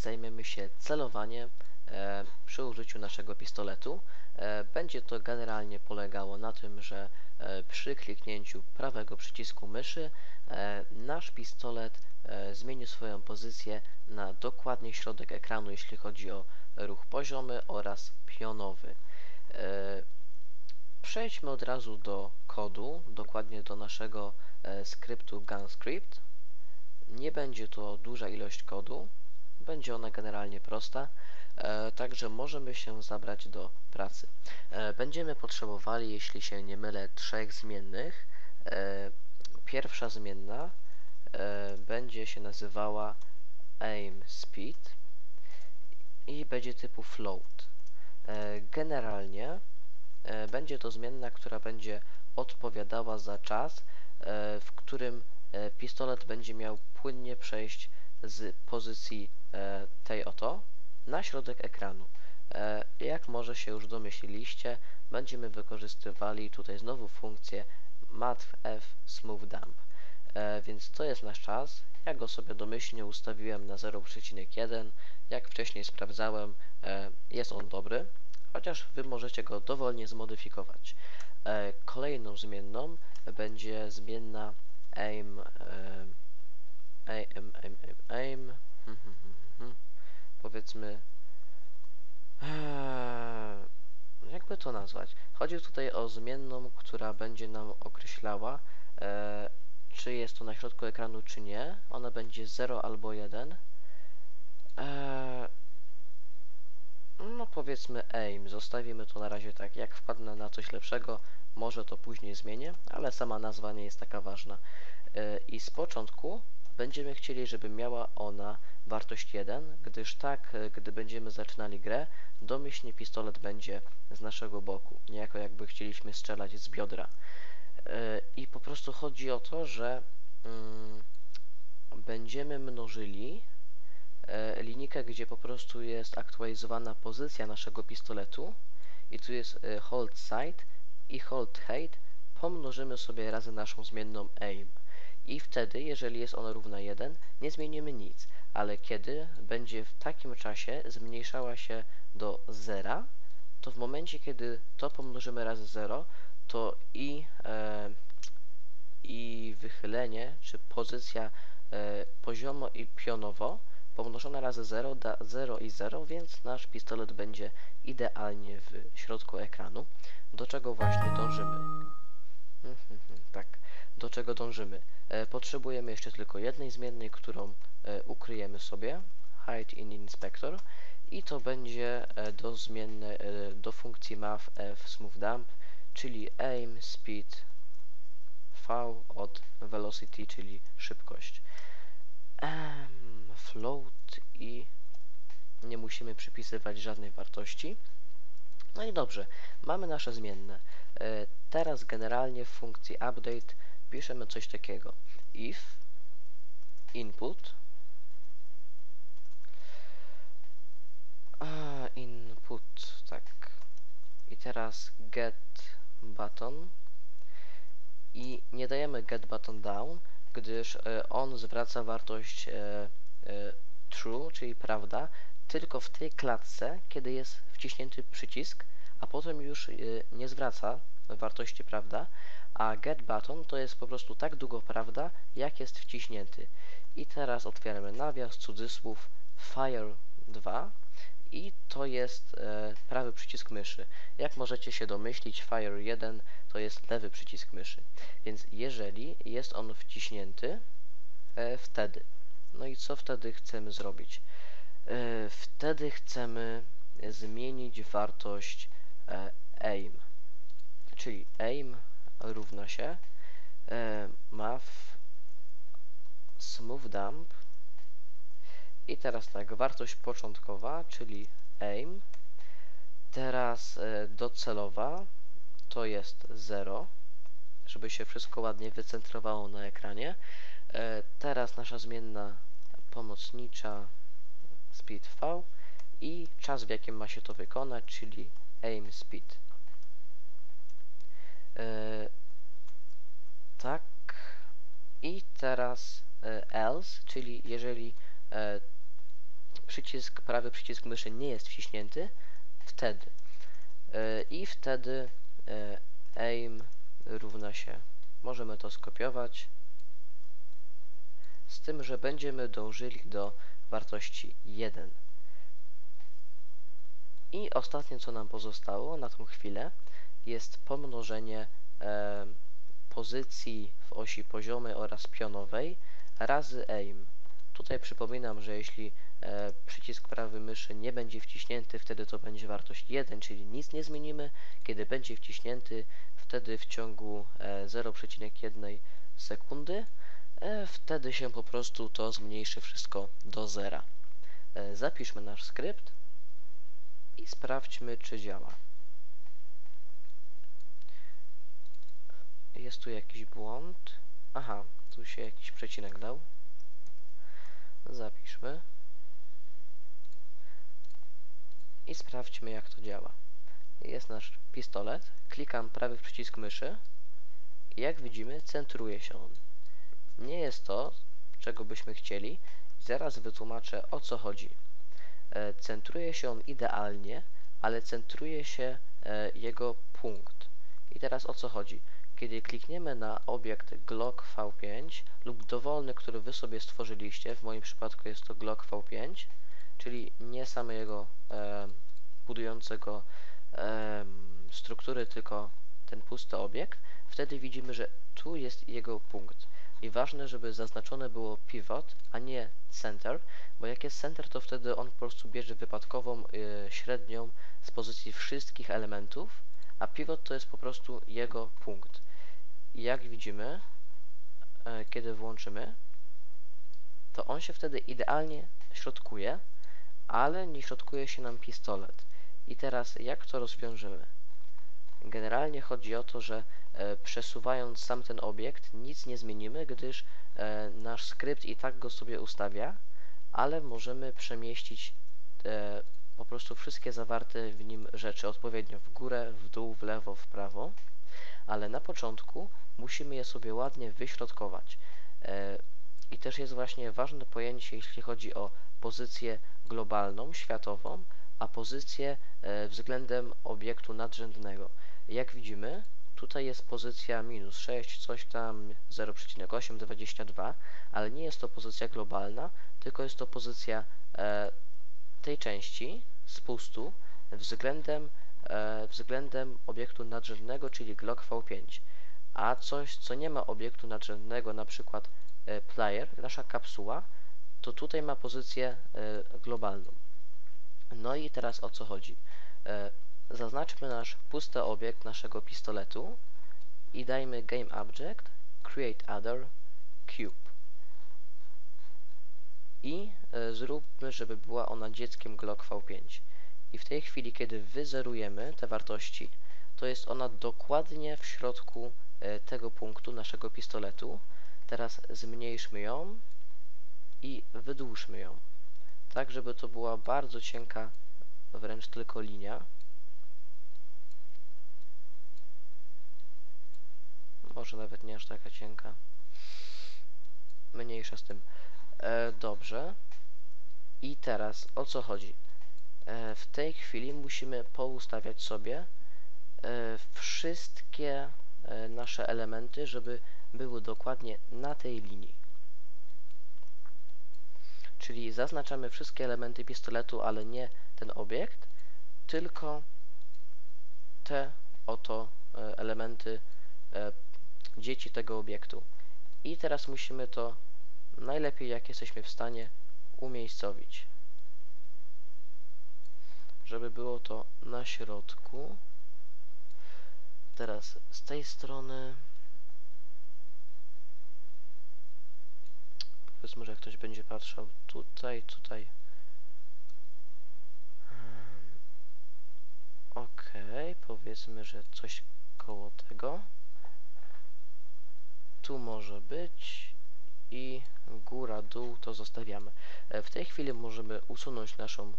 zajmiemy się celowaniem e, przy użyciu naszego pistoletu. E, Będzie to generalnie polegało na tym, że e, przy kliknięciu prawego przycisku myszy nasz pistolet zmieni swoją pozycję na dokładnie środek ekranu, jeśli chodzi o ruch poziomy oraz pionowy. Przejdźmy od razu do kodu, dokładnie do naszego skryptu GunScript. Nie będzie to duża ilość kodu, będzie ona generalnie prosta, e, także możemy się zabrać do pracy. E, będziemy potrzebowali, jeśli się nie mylę, trzech zmiennych. E, pierwsza zmienna będzie się nazywała aim speed i będzie typu float. Generalnie będzie to zmienna, która będzie odpowiadała za czas, w którym pistolet będzie miał płynnie przejść z pozycji e, tej oto na środek ekranu. E, Jak może się już domyśliliście, będziemy wykorzystywali tutaj znowu funkcję matf smooth dump. E, Więc to jest nasz czas. Ja go sobie domyślnie ustawiłem na 0,1. Jak wcześniej sprawdzałem, jest on dobry, chociaż Wy możecie go dowolnie zmodyfikować. Kolejną zmienną będzie zmienna aim, aim, aim, aim, aim, powiedzmy, eee, jakby to nazwać? Chodzi tutaj o zmienną, która będzie nam określała, e, czy jest to na środku ekranu, czy nie. Ona będzie 0 albo 1. Eee, no powiedzmy aim, zostawimy to na razie tak. Jak wpadnę na coś lepszego, może to później zmienię, ale sama nazwa nie jest taka ważna. I z początku będziemy chcieli, żeby miała ona wartość 1, gdyż tak, e, gdy będziemy zaczynali grę, domyślnie pistolet będzie z naszego boku, niejako jakby chcieliśmy strzelać z biodra. E, I po prostu chodzi o to, że mm, będziemy mnożyli e, linijkę, gdzie po prostu jest aktualizowana pozycja naszego pistoletu i tu jest hold sight i hold height pomnożymy sobie razy naszą zmienną aim i wtedy, jeżeli jest ona równa 1, nie zmienimy nic, ale kiedy będzie w takim czasie zmniejszała się do zera, to w momencie, kiedy to pomnożymy razy 0, to i, e, i wychylenie, czy pozycja e, poziomo i pionowo pomnożone razy 0 da 0 i 0, więc nasz pistolet będzie idealnie w środku ekranu, do czego właśnie dążymy. Mhm, tak, do czego dążymy. E, potrzebujemy jeszcze tylko jednej zmiennej, którą e, ukryjemy sobie, hide in inspector i to będzie e, do zmienne, do funkcji math f smooth dump, czyli aim speed v od velocity, czyli szybkość. Float i nie musimy przypisywać żadnej wartości. No i dobrze, mamy nasze zmienne. E, Teraz generalnie w funkcji update piszemy coś takiego. If input input, tak. I teraz get button i nie dajemy get button down, gdyż e, on zwraca wartość e, true, czyli prawda, tylko w tej klatce, kiedy jest wciśnięty przycisk, a potem już e, nie zwraca wartości prawda, a get button to jest po prostu tak długo prawda, jak jest wciśnięty. I teraz otwieramy nawias, cudzysłów, fire 2 i to jest e, prawy przycisk myszy. Jak możecie się domyślić, fire 1 to jest lewy przycisk myszy. Więc jeżeli jest on wciśnięty, e, wtedy. No i co wtedy chcemy zrobić? E, wtedy chcemy zmienić wartość e, aim. Czyli aim równa się e, math smooth dump. I teraz tak, wartość początkowa, czyli aim. Teraz e, docelowa to jest 0 żeby się wszystko ładnie wycentrowało na ekranie. Teraz nasza zmienna pomocnicza speed v i czas w jakim ma się to wykonać, czyli aim speed E, tak. I teraz e, else, czyli jeżeli e, przycisk, prawy przycisk myszy nie jest wciśnięty, wtedy. I wtedy aim równa się, możemy to skopiować, z tym, że będziemy dążyli do wartości 1. I ostatnie, co nam pozostało na tą chwilę, jest pomnożenie e, pozycji w osi poziomej oraz pionowej razy aim. Tutaj przypominam, że jeśli e, przycisk prawy myszy nie będzie wciśnięty, wtedy to będzie wartość 1, czyli nic nie zmienimy. Kiedy będzie wciśnięty, wtedy w ciągu e, 0,1 sekundy, e, wtedy się po prostu to zmniejszy wszystko do zera. E, zapiszmy nasz skrypt i sprawdźmy, czy działa. Jest tu jakiś błąd. Aha, tu się jakiś przecinek dał. Zapiszmy. I sprawdźmy, jak to działa. Jest nasz pistolet. Klikam prawy przycisk myszy. I jak widzimy, centruje się on. Nie jest to, czego byśmy chcieli. Zaraz wytłumaczę, o co chodzi. E, centruje się on idealnie, ale centruje się e, jego punkt. I teraz o co chodzi? Kiedy klikniemy na obiekt Glock V5 lub dowolny, który Wy sobie stworzyliście, w moim przypadku jest to Glock V5, czyli nie samego e, budującego e, struktury, tylko ten pusty obiekt, wtedy widzimy, że tu jest jego punkt. I ważne, żeby zaznaczone było pivot, a nie center, bo jak jest center, to wtedy on po prostu bierze wypadkową y, średnią z pozycji wszystkich elementów, a pivot to jest po prostu jego punkt. I jak widzimy, e, kiedy włączymy, to on się wtedy idealnie środkuje, ale nie środkuje się nam pistolet. I teraz jak to rozwiążemy? Generalnie chodzi o to, że przesuwając sam ten obiekt nic nie zmienimy, gdyż e, nasz skrypt i tak go sobie ustawia, ale możemy przemieścić e, po prostu wszystkie zawarte w nim rzeczy odpowiednio w górę, w dół, w lewo, w prawo, ale na początku musimy je sobie ładnie wyśrodkować. E, I też jest właśnie ważne pojęcie, jeśli chodzi o pozycję globalną, światową, a pozycję e, względem obiektu nadrzędnego. Jak widzimy, tutaj jest pozycja minus 6, coś tam 0,822, ale nie jest to pozycja globalna, tylko jest to pozycja e, tej części spustu względem, e, względem obiektu nadrzędnego, czyli Glock V5. A coś, co nie ma obiektu nadrzędnego, na przykład e, player, nasza kapsuła, to tutaj ma pozycję e, globalną. No i teraz o co chodzi? E, zaznaczmy nasz pusty obiekt naszego pistoletu i dajmy game object create other cube i e, zróbmy, żeby była ona dzieckiem Glock V5 i w tej chwili, kiedy wyzerujemy te wartości, to jest ona dokładnie w środku e, tego punktu naszego pistoletu. Teraz zmniejszmy ją i wydłużmy ją, tak żeby to była bardzo cienka, wręcz tylko linia. Może nawet nie aż taka cienka. Mniejsza z tym. E, dobrze. I teraz o co chodzi? E, w tej chwili musimy poustawiać sobie e, wszystkie e, nasze elementy, żeby były dokładnie na tej linii. Czyli zaznaczamy wszystkie elementy pistoletu, ale nie ten obiekt, tylko te oto e, elementy e, dzieci tego obiektu. I teraz musimy to najlepiej jak jesteśmy w stanie umiejscowić. Żeby było to na środku. Teraz z tej strony powiedzmy, że ktoś będzie patrzał tutaj, tutaj. Hmm. Ok, powiedzmy, że coś koło tego. Tu może być i góra, dół to zostawiamy. E, w tej chwili możemy usunąć naszą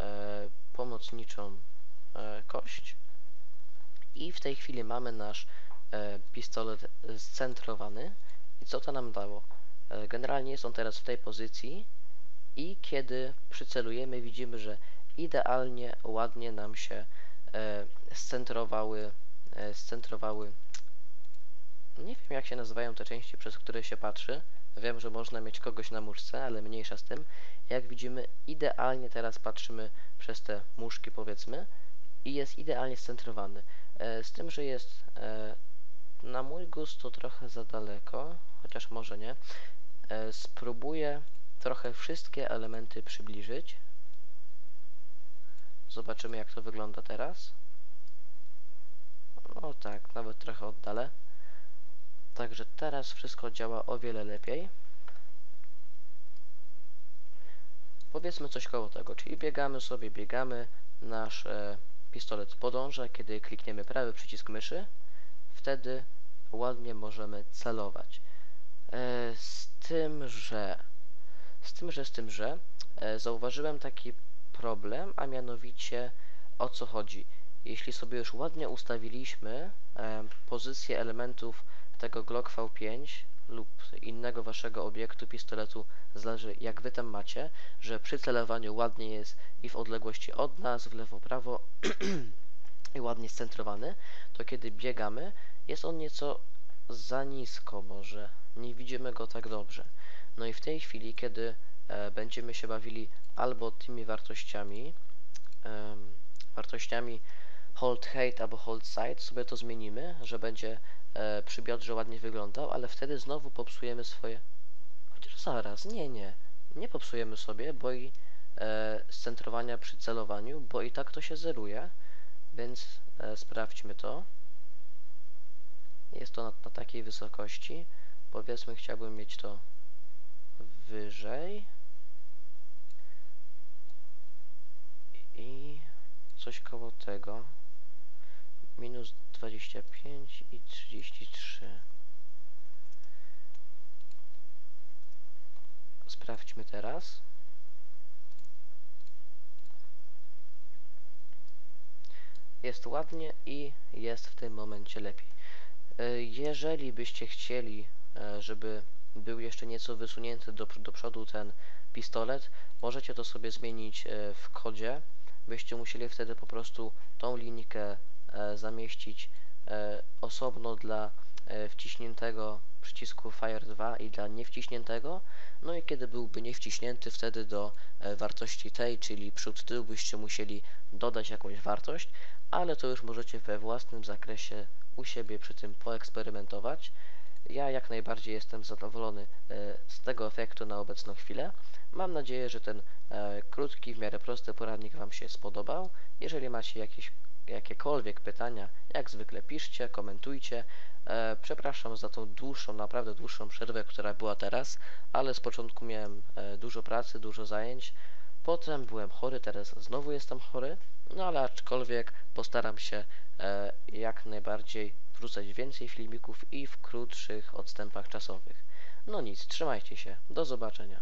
e, pomocniczą e, kość i w tej chwili mamy nasz e, pistolet scentrowany i co to nam dało? E, generalnie jest on teraz w tej pozycji i kiedy przycelujemy widzimy, że idealnie, ładnie nam się e, scentrowały, e, scentrowały nie wiem jak się nazywają te części, przez które się patrzy. Wiem, że można mieć kogoś na muszce, ale mniejsza z tym. Jak widzimy, idealnie teraz patrzymy przez te muszki, powiedzmy, i jest idealnie scentrowany. E, z tym, że jest e, na mój gust to trochę za daleko, chociaż może nie. E, spróbuję trochę wszystkie elementy przybliżyć. Zobaczymy jak to wygląda teraz. No tak, nawet trochę oddalę. Także teraz wszystko działa o wiele lepiej. Powiedzmy coś koło tego, czyli biegamy sobie, biegamy, nasz e, pistolet podąża, kiedy klikniemy prawy przycisk myszy, wtedy ładnie możemy celować. E, z tym, że z tym, że z tym, że e, zauważyłem taki problem, a mianowicie o co chodzi. Jeśli sobie już ładnie ustawiliśmy e, pozycję elementów tego Glock V5 lub innego waszego obiektu pistoletu, zależy jak wy tam macie, że przy celowaniu ładnie jest i w odległości od nas, w lewo, prawo i ładnie scentrowany, to kiedy biegamy, jest on nieco za nisko może, nie widzimy go tak dobrze. No i w tej chwili, kiedy e, będziemy się bawili albo tymi wartościami, e, wartościami hold height albo hold sight, sobie to zmienimy, że będzie e, przy biodrze ładnie wyglądał, ale wtedy znowu popsujemy swoje... Chociaż zaraz, nie, nie, nie popsujemy sobie, bo i e, scentrowania przy celowaniu, bo i tak to się zeruje, więc e, sprawdźmy to. Jest to na, na takiej wysokości. Powiedzmy, chciałbym mieć to wyżej. I coś koło tego. Minus 25 i 33. Sprawdźmy teraz. Jest ładnie i jest w tym momencie lepiej. E, jeżeli byście chcieli, e, żeby był jeszcze nieco wysunięty do, do przodu ten pistolet, możecie to sobie zmienić e, w kodzie. Byście musieli wtedy po prostu tą linijkę zamieścić osobno dla wciśniętego przycisku Fire 2 i dla niewciśniętego. No i kiedy byłby niewciśnięty, wtedy do wartości tej, czyli przód tył, byście musieli dodać jakąś wartość, ale to już możecie we własnym zakresie u siebie przy tym poeksperymentować. Ja jak najbardziej jestem zadowolony e, z tego efektu na obecną chwilę. Mam nadzieję, że ten e, krótki, w miarę prosty poradnik Wam się spodobał. Jeżeli macie jakieś jakiekolwiek pytania, jak zwykle piszcie, komentujcie. E, przepraszam za tą dłuższą, naprawdę dłuższą przerwę, która była teraz, ale z początku miałem dużo pracy, dużo zajęć. Potem byłem chory, teraz znowu jestem chory, no ale aczkolwiek postaram się e, jak najbardziej wrzucać więcej filmików i w krótszych odstępach czasowych. No nic, trzymajcie się, do zobaczenia.